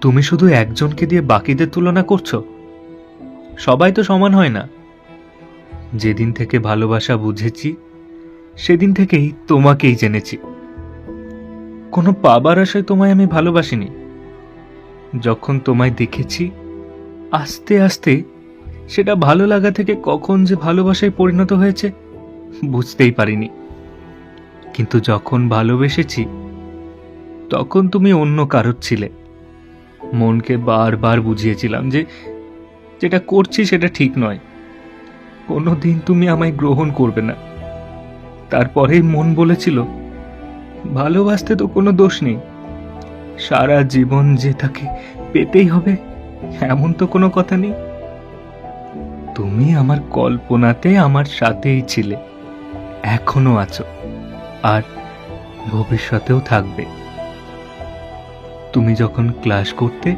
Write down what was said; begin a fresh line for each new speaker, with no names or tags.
তুমি শুধু একজনকে দিয়ে বাকিদের তুলনা করছ? সবাই তো সমান হয় না। যেদিন থেকে ভালোবাসা বুঝেছি, সেদিন থেকেই তোমাকেই জেনেছি। কোনো পাবার আশায় তোমায় আমি ভালোবাসিনি। যখন তোমায় দেখেছি, আস্তে আস্তে সেটা ভালো লাগা থেকে কখন যে ভালোবাসায় পরিণত হয়েছে, বুঝতেই পারিনি। কিন্তু যখন ভালোবেসেছি, তখন তুমি অন্য কারোর ছিলে। মনকে বারবার বুঝিয়েছিলাম যে যেটা করছি সেটা ঠিক নয়। কোনোদিন তুমি আমায় গ্রহণ করবে না। তারপরেই মন বলেছিল, ভালোবাসতে তো কোনো দোষ নেই। সারা জীবন যে তাকে পেতেই হবে, এমন তো কোনো কথা নেই। তুমি আমার কল্পনাতে আমার সাথেই ছিলে, এখনও আছো, আর ভবিষ্যতেও থাকবে। তুমি যখন ক্লাস করতে